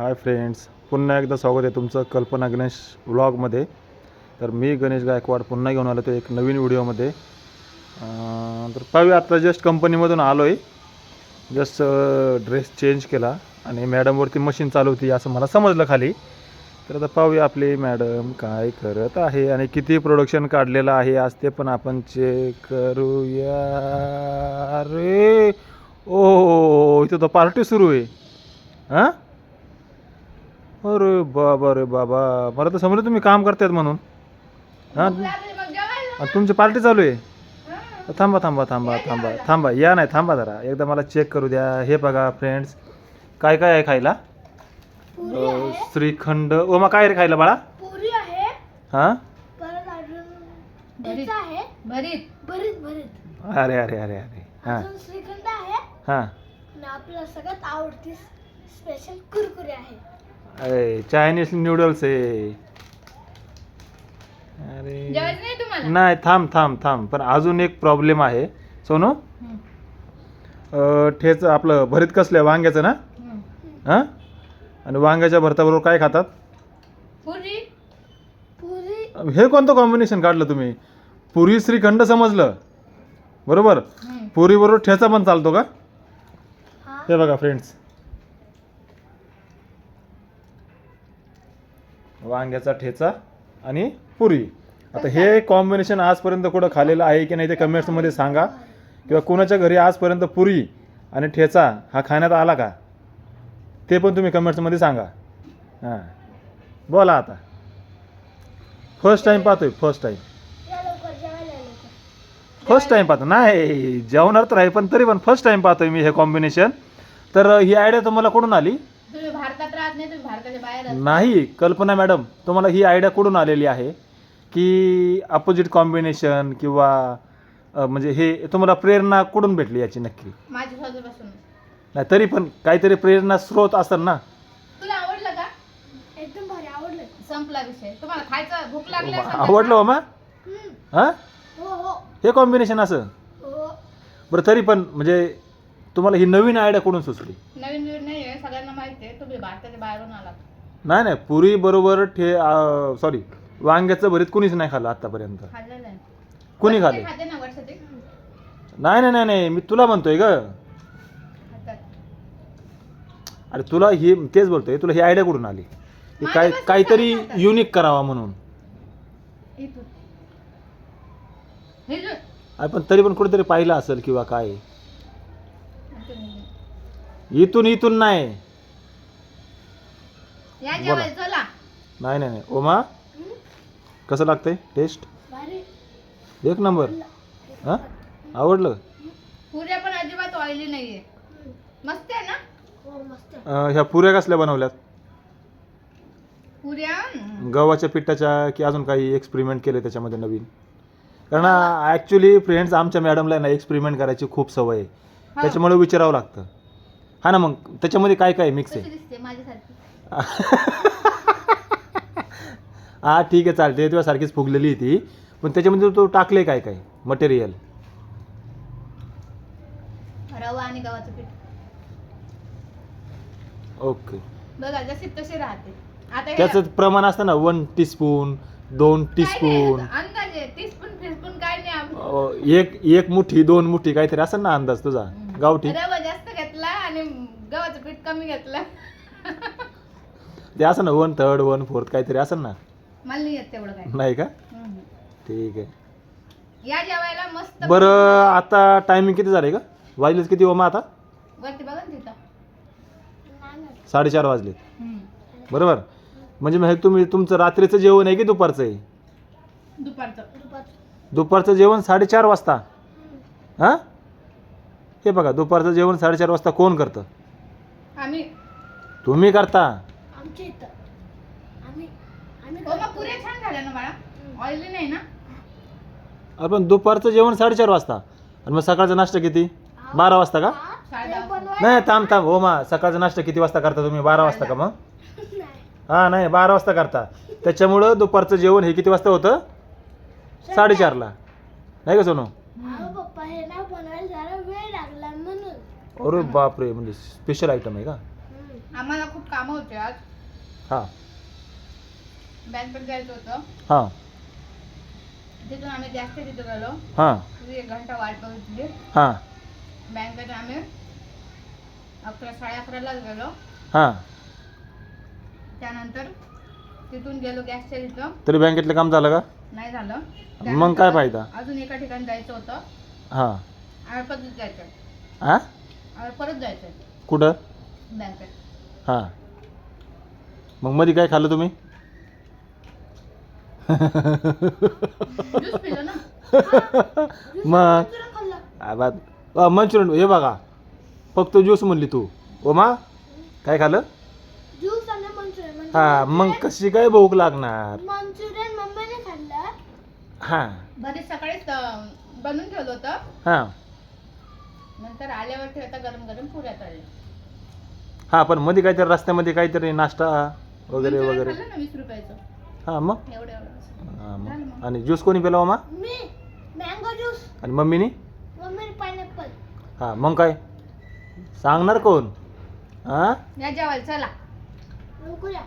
Hi friends पुन्हा एकदा स्वागत आहे तुमचं कल्पना गणेश व्लॉगमध्ये. तर मी गणेश गायकवाड पुन्हा घेऊन आलो तो एक नवीन व्हिडिओमध्ये. तर पाहूया आता जस्ट कंपनीमधून आलो आहे जस्ट ड्रेस चेंज केला आणि मॅडमवरती मशीन चालू होती असं मला समजलं खाली. तर आता पाहूया आपली मॅडम काय करत आहे आणि किती प्रोडक्शन काढलेलं आहे आज ते पण आपण चेक करूया. अरे ओ इथं तर पार्टी सुरू आहे. हां अरे बाबा रे बाबा. मला तर समजलं तुम्ही काम करतायत म्हणून. हां? तुमची पार्टी चालू आहे? थांबा थांबा थांबा थांबा. थांबा या नाही थांबा जरा. एकदा मला चेक करू द्या. हे बघा फ्रेंड्स काय काय आहे खायला? श्रीखंड. ओ मग काय रे खायला बाळा? पुरी आहे. हां? परत अजून भरीत. ठेचा आहे. भरीत. भरीत भरीत. अरे अरे अरे अरे. हां. अजून श्रीखंड आहे. हां. आपल्याला सगळ्यात आवडती स्पेशल कुरकुरे आहे. अरे चायनीज नूडल्स आहे अरे. जेवायचं नाही तुम्हाला? नाही थांब थांब थांब. पण अजून एक प्रॉब्लेम आहे. सोनू? अं, ठेच आपलं भरीत कसलं वांग्याचं ना. हां? आणि वांग्याच्या भरताबरोबर काय खातात? पुरी. पुरी. हे कोणतं कॉम्बिनेशन काढलं तुम्ही? पुरी श्रीखंड समजलं. बरोबर. पुरीबरोबर ठेचा पण चालतो का? हा. हे बघा फ्रेंड्स वांग्याचा ठेचा आणि पुरी. आता हे कॉम्बिनेशन आजपर्यंत कुठं खालेलं आहे की नाही ते कमेंट्समध्ये सांगा. किंवा कोणाच्या घरी आजपर्यंत पुरी आणि ठेचा हा खाण्यात आला का? ते पण तुम्ही कमेंट्समध्ये सांगा. हां. बोला आता. फर्स्ट टाईम पाहतोय फर्स्ट टाईम फर्स्ट टाईम पाहतो. नाही जेवणार तर आहे पण तरी पण फर्स्ट टाईम पाहतोय मी हे कॉम्बिनेशन तर ही आयडिया तुम्हाला कुठून आली? नाही तुम्ही भारताच्या बाहेर राहता. नाही कल्पना मॅडम तुम्हाला ही आयडिया कुठून आलेली आहे की अपोजिट कॉम्बिनेशन किंवा अ, म्हणजे हे तुम्हाला प्रेरणा कुठून भेटली याची नक्की? माझ्या नाही तरी पण काहीतरी प्रेरणा स्रोत असतात ना? तुला आवडलं का? एकदम भारी आवडलं. संपला विषय. तुम्हाला खायचं भूक लागली असेल तर आवडलं हो मा? हम्म. हां? हो हो. हे कॉम्बिनेशन असं? हो. बरं तरी पण म्हणजे तुम्हाला ही नवीन आयडिया कुठून सुचली. नवीन सगळ्यांना माहिती आहे तुम्ही भारताच्या बाहेरून आलात. नाही नाही पुरी बरोबर ठे सॉरी वांग्याचं भरीत कुणीच नाही खाल्लं आतापर्यंत. खाल्लेलं आहे कुणी खाल्ले? खाते ना वर्षाचे नाही नाही नाही नाही मी तुला म्हणतोय ग. खातात. अरे तुला ही तेच बोलतोय तुला ही आयडिया कुठून आली? काय माझ्यापासून काहीतरी. युनिक करावा म्हणून. इथून हे जो- अरे पण तरी पण कुठेतरी पाहिलं असेल किंवा काय. इथून इथून नाही. या बोला. जेवायला चला. नाही नाही नाही. ओमा कसं लागतंय? टेस्ट? एक नंबर. हां? आवडलं? पुऱ्या पण अजिबात ऑइली नाहीये. मस्त आहे ना? अं, ह्या पुऱ्या कसल्या बनवल्यात? पुऱ्या? हम्म. गव्हाच्या पिठाच्या की अजून काही एक्सपेरिमेंट केले त्याच्यामध्ये नवीन? कारण ॲक्च्युली फ्रेंड्स आमच्या मॅडमला ना एक्सपेरिमेंट करायची खूप सवय आहे. त्याच्यामुळे विचारावं लागतं. हा ना मग त्याच्यामध्ये काय काय मिक्स कशी आहे दिसते माझ्यासारखी? हा ठीक आहे चालते तुझ्या सारखीच फुगलेली आहे ती. पण त्याच्यामध्ये तो टाकले काय काय? मटेरियल रवा आणि गव्हाचं पीठ. ओके बघा जशी तशी राहते. आता हे- त्याचं प्रमाण असतं ना वन टीस्पून दोन काय नाही टीस्पून याचं, अंदाजे टीस्पून फिस्पून काय नाही आम- एक एक मुठी दोन मुठी काहीतरी असं ना अंदाज तुझा. गावठी. रवा आणि गव्हाचं पीठ कमी घेतलं. ते असं ना वन थर्ड वन फोर्थ काहीतरी असं ना? मला नाही येत तेवढं काय नाही का? हम्म. ठीक आहे. या जेवायला मस्त बरं आता टायमिंग किती झाले का वाजलेच किती ओमा आता? वरती बघा ना तिथं. साडेचार वाजले हम्म. बरोबर? म्हणजे मग हे तुम्ही तुमचं रात्रीचं जेवण आहे की दुपारचं आहे? दुपारचं. दुपारचं. दुपारचं जेवण साडेचार वाजता? हां? हे बघा दुपारचं जेवण साडेचार वाजता कोण करतं? आम्ही. तुम्ही करता. आमच्या इथं. आम्ही आम्ही हो मग पुऱ्या छान झाल्या ना बाळा. ऑइली नाही ना? अरे पण दुपारचं जेवण साडेचार वाजता. आणि मग सकाळचा नाश्ता किती? बारा वाजता का? नाही थांब थांब. हो मा सकाळचा नाश्ता किती वाजता करता तुम्ही? बारा वाजता का मग? नाही. हां नाही बारा वाजता करता. त्याच्यामुळं दुपारचं जेवण हे किती वाजता होतं? साडेचारला. नाही का सोनू? पप्पा हे ना बनवायला जरा वेळ लागला म्हणून. अरे बापरे म्हणजे स्पेशल आयटम आहे का. आम्हाला खूप कामं होते आज. हां. बँकेत जायचं होतं. हां. तिथून आम्ही गॅसच्या तिथं गेलो. हां. तिथे एक घंटा वाट बघितली. हां. बँकेत आम्ही अकरा साडे अकरालाच गेलो. हां. त्यानंतर तिथून गेलो गॅसच्या तिथं. तरी बँकेतलं काम झालं का? नाही झालं. मग काय त्यानंतर फायदा? अजून एका ठिकाणी जायचं होतं. हां. आम्ही परत जायचं. हां आम्ही परत जायचं. कुठं? बँकेत. हां. मग मध्ये काय खाल्लं तुम्ही? ज्यूस पिलं ना. मग? मंचुरियन खाल्लं आबा मंचुरियन हे बघा. फक्त ज्यूस म्हणली तू. ओमा काय खाल्लं? ज्यूस आणि मंचुरियन. म्हणजे हां मग कशी काय भूक लागणार? मंचुरियन मम्मीने खाल्लं. हां. घरी सकाळीच अं, बनवून ठेवलं होतं. हां. नंतर आल्यावरती आता गरम गरम पुऱ्या तळल्या. हां पण मध्ये काहीतरी रस्त्यामध्ये काहीतरी नाश्ता वगैरे मंचुरियन वगैरे. खाल्लं ना वीस रुपयाचं? हां मग? एवढं एवढं हां झालं मग. मग. आणि ज्यूस कोणी पिला ओमा मी? Mango juice. आणि मम्मीनी? मम्मीने पायनॅपल. हां मग काय? सांगणार कोण? हां? या जेवायला चला. या